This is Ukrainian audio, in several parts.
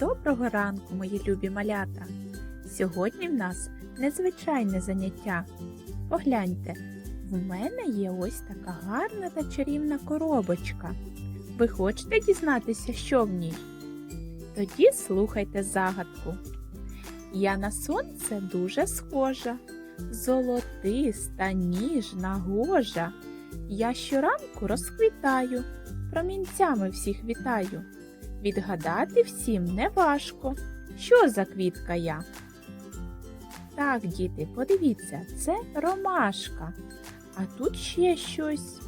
Доброго ранку, мої любі малята! Сьогодні в нас незвичайне заняття. Погляньте, в мене є ось така гарна та чарівна коробочка. Ви хочете дізнатися, що в ній? Тоді слухайте загадку. Я на сонце дуже схожа, золотиста, ніжна, гожа. Я щоранку розквітаю, промінцями всіх вітаю. Відгадати всім неважко. Що за квітка я? Так, діти, подивіться, це ромашка. А тут ще щось.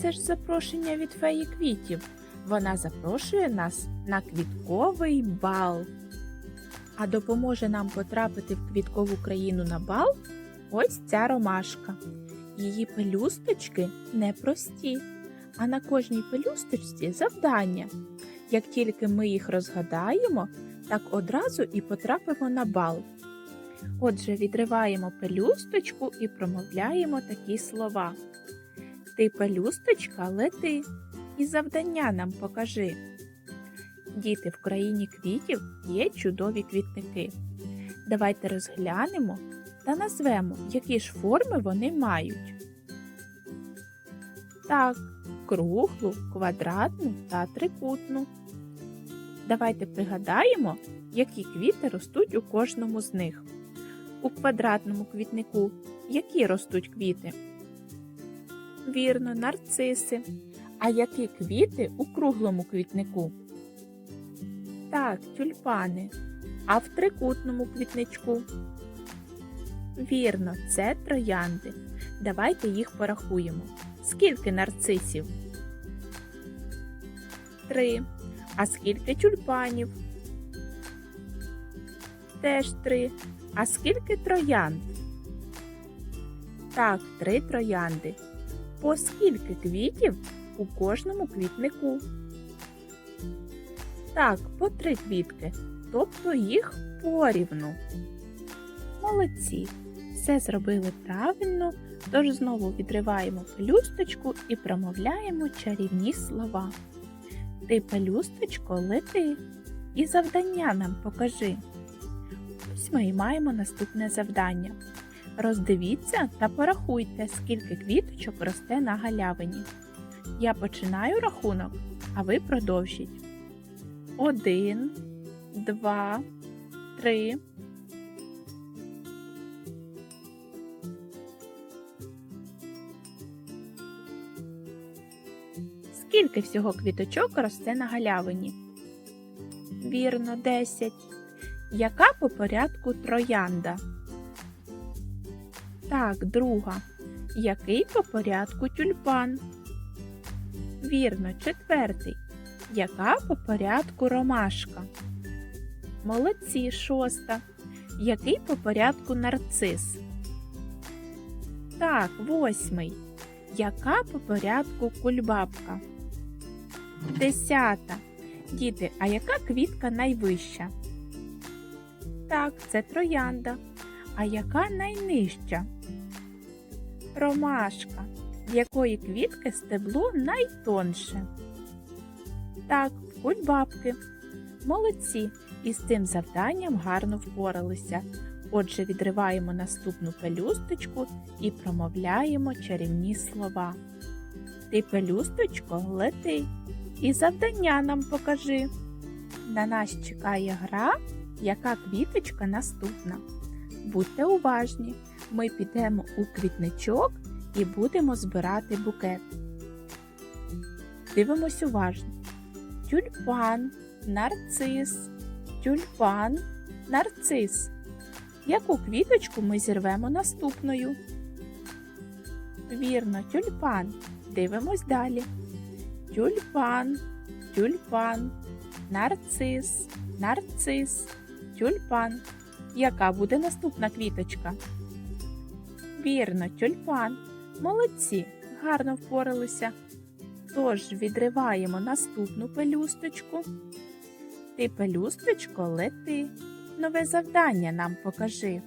Це ж запрошення від феї квітів. Вона запрошує нас на квітковий бал. А допоможе нам потрапити в квіткову країну на бал ось ця ромашка. Її пелюсточки непрості, а на кожній пелюсточці завдання. Як тільки ми їх розгадаємо, так одразу і потрапимо на бал. Отже, відриваємо пелюсточку і промовляємо такі слова. Ти пелюсточка лети і завдання нам покажи. Діти в країні квітів є чудові квітники. Давайте розглянемо та назвемо, які ж форми вони мають. Так, круглу, квадратну та трикутну. Давайте пригадаємо, які квіти ростуть у кожному з них. У квадратному квітнику які ростуть квіти? Вірно, нарциси. А які квіти у круглому квітнику? Так, тюльпани. А в трикутному квітничку? Вірно, це троянди. Давайте їх порахуємо. Скільки нарцисів? Три. А скільки тюльпанів? Теж три. А скільки троянд? Так, три троянди. По скільки квітів у кожному квітнику? Так, по три квітки, тобто їх порівну. Молодці. Все зробили правильно, тож знову відриваємо пелюсточку і промовляємо чарівні слова. Ти, пелюсточко, лети і завдання нам покажи. Ось ми і маємо наступне завдання. Роздивіться та порахуйте, скільки квіточок росте на галявині. Я починаю рахунок, а ви продовжіть. Один, два, три. Скільки всього квіточок росте на галявині? Вірно, 10. Яка по порядку троянда? Так, друга. Який по порядку тюльпан? Вірно, четвертий. Яка по порядку ромашка? Молодці, шоста. Який по порядку нарцис? Так, восьмий. Яка по порядку кульбабка? Десята. Діти, а яка квітка найвища? Так, це троянда. А яка найнижча? Ромашка, в якої квітки стебло найтонше. Так, кульбабки. Молодці, і з цим завданням гарно впоралися. Отже, відриваємо наступну пелюсточку і промовляємо чарівні слова. Ти, пелюсточко, лети і завдання нам покажи. На нас чекає гра, яка квіточка наступна. Будьте уважні, ми підемо у квітничок і будемо збирати букет. Дивимось уважно. Тюльпан, нарцис, тюльпан, нарцис. Яку квіточку ми зірвемо наступною? Вірно, тюльпан. Дивимось далі. Тюльпан, тюльпан, нарцис, нарцис, тюльпан. Яка буде наступна квіточка? Вірно, тюльпан. Молодці, гарно впоралися. Тож відриваємо наступну пелюсточку. Ти, пелюсточко, лети. Нове завдання нам покажи.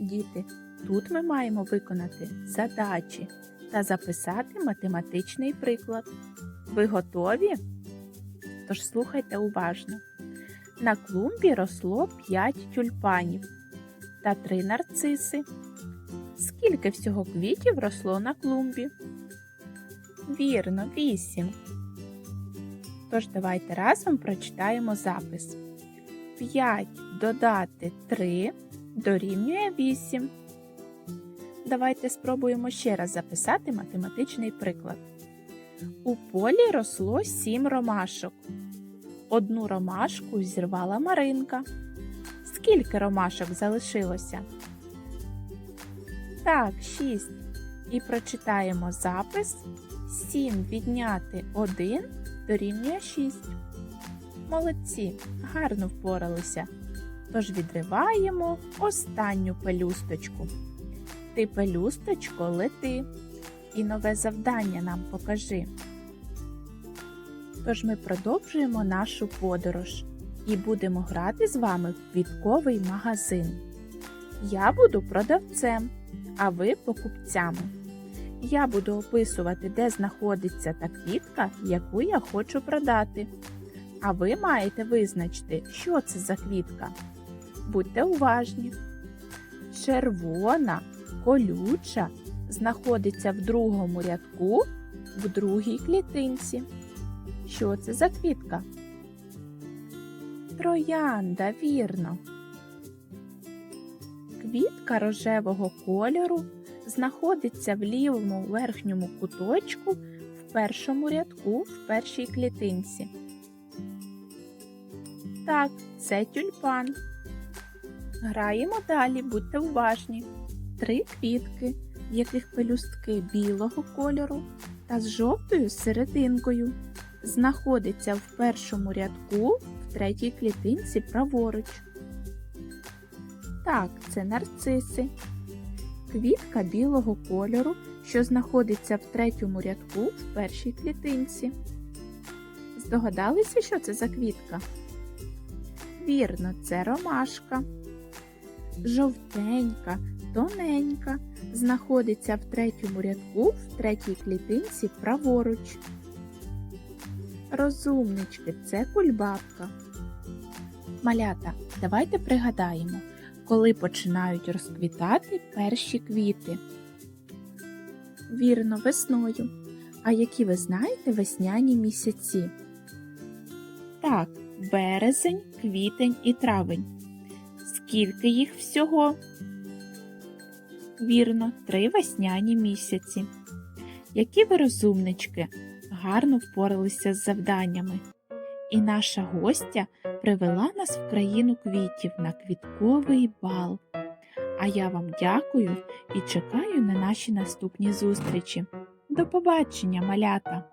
Діти, тут ми маємо виконати задачі та записати математичний приклад. Ви готові? Тож слухайте уважно. На клумбі росло 5 тюльпанів та 3 нарциси. Скільки всього квітів росло на клумбі? Вірно, 8. Тож давайте разом прочитаємо запис. 5 додати 3 дорівнює 8. Давайте спробуємо ще раз записати математичний приклад. У полі росло 7 ромашок. Одну ромашку зірвала Маринка. Скільки ромашок залишилося? Так, 6. І прочитаємо запис 7 відняти 1 дорівнює 6. Молодці, гарно впоралися. Тож відриваємо останню пелюсточку. Ти, пелюсточко, лети. І нове завдання нам покажи. Тож ми продовжуємо нашу подорож і будемо грати з вами в квітковий магазин. Я буду продавцем, а ви покупцями. Я буду описувати, де знаходиться та квітка, яку я хочу продати. А ви маєте визначити, що це за квітка. Будьте уважні. Червона, колюча знаходиться в другому рядку в другій клітинці. Що це за квітка? Троянда, вірно. Квітка рожевого кольору знаходиться в лівому верхньому куточку в першому рядку в першій клітинці. Так, це тюльпан. Граємо далі, будьте уважні. Три квітки, в яких пелюстки білого кольору та з жовтою серединкою. Знаходиться в першому рядку в третій клітинці праворуч. Так, це нарциси. Квітка білого кольору, що знаходиться в третьому рядку в першій клітинці. Здогадалися, що це за квітка? Вірно, це ромашка. Жовтенька, тоненька, знаходиться в третьому рядку в третій клітинці праворуч. Розумнички, це кульбабка. Малята, давайте пригадаємо, коли починають розквітати перші квіти. Вірно, весною. А які ви знаєте весняні місяці? Так, березень, квітень і травень. Скільки їх всього? Вірно, три весняні місяці. Які ви розумнички, гарно впоралися з завданнями. І наша гостя привела нас в країну квітів на квітковий бал. А я вам дякую і чекаю на наші наступні зустрічі. До побачення, малята!